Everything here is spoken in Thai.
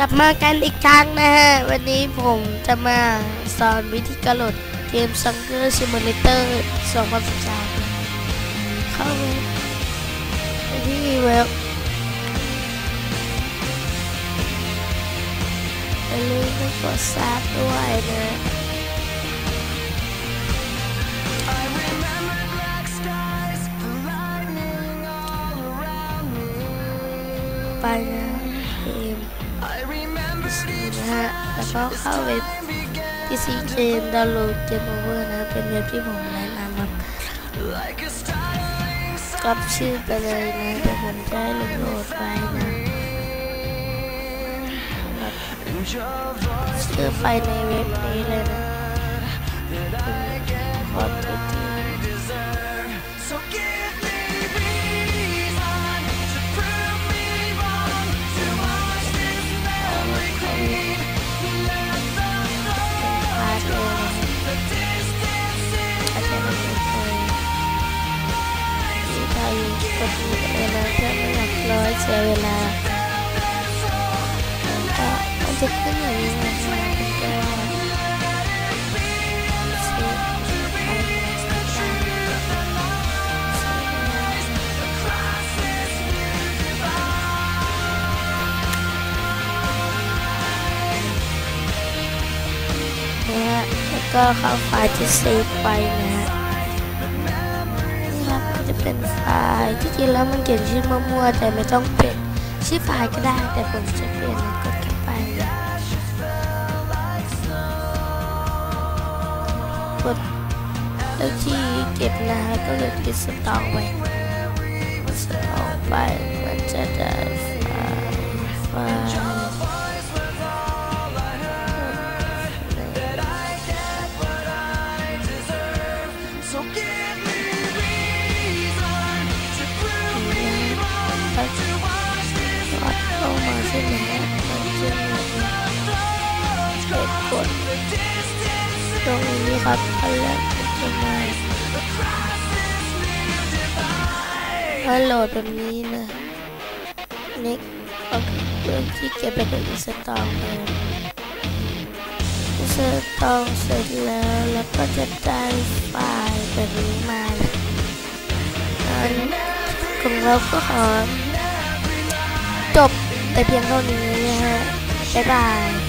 กลับมากันอีกครั้งนะฮะ วันนี้ผมจะมาสอนวิธีการโหลดเกม s u n g e r Simulator 2013 เข้าเว็บไปที่เว็บอย่าลืมไปกดซับด้วยนะไปนะเกม นะฮะแล้วก็เข้าเว็บ PC เกมดาวน์โหลดเกมโอเวอร์นะเป็นเว็บที่ผมแนะนำครับก๊อปชื่อไปเลยนะเดี๋ยวผมจะให้โหลดไปนะชื่อไปในเว็บนี้เลยนะ ไทยกดูเวลาเพื่อไม่หลับร้อยเสียเวลาก็มันจะขึ้นอย่างนี้นะฮะก็เซฟไปนนะฮะแล้วก็เข้าไฟล์ที่เซฟไปนะฮะนี่ครับมัน จะเป็นไฟล์ที่จริงแล้วมันเขียนชื่อมั่วๆแต่ไม่ต้องเปลี่ยนชื่อไฟล์ก็ได้ แต่ผมจะเปลี่ยนกดเข้าไปกดแล้วที่เก็บนะฮะก็เลยกดสต็อกไว้สต็อกไปมันจะได้ ตรงนี้ครับอันแรกมันจะมาถ้าโหลดแบบนี้นะนิกเอาเรื่อที่เก็บไปกับอินสตอลเลยอินสตอลเสร็จแล้วแล้วก็จะได้ไฟล์แบบนี้มาอันของเราก็ขอจบแต่เพียงเท่านี้นะฮะบ๊ายบาย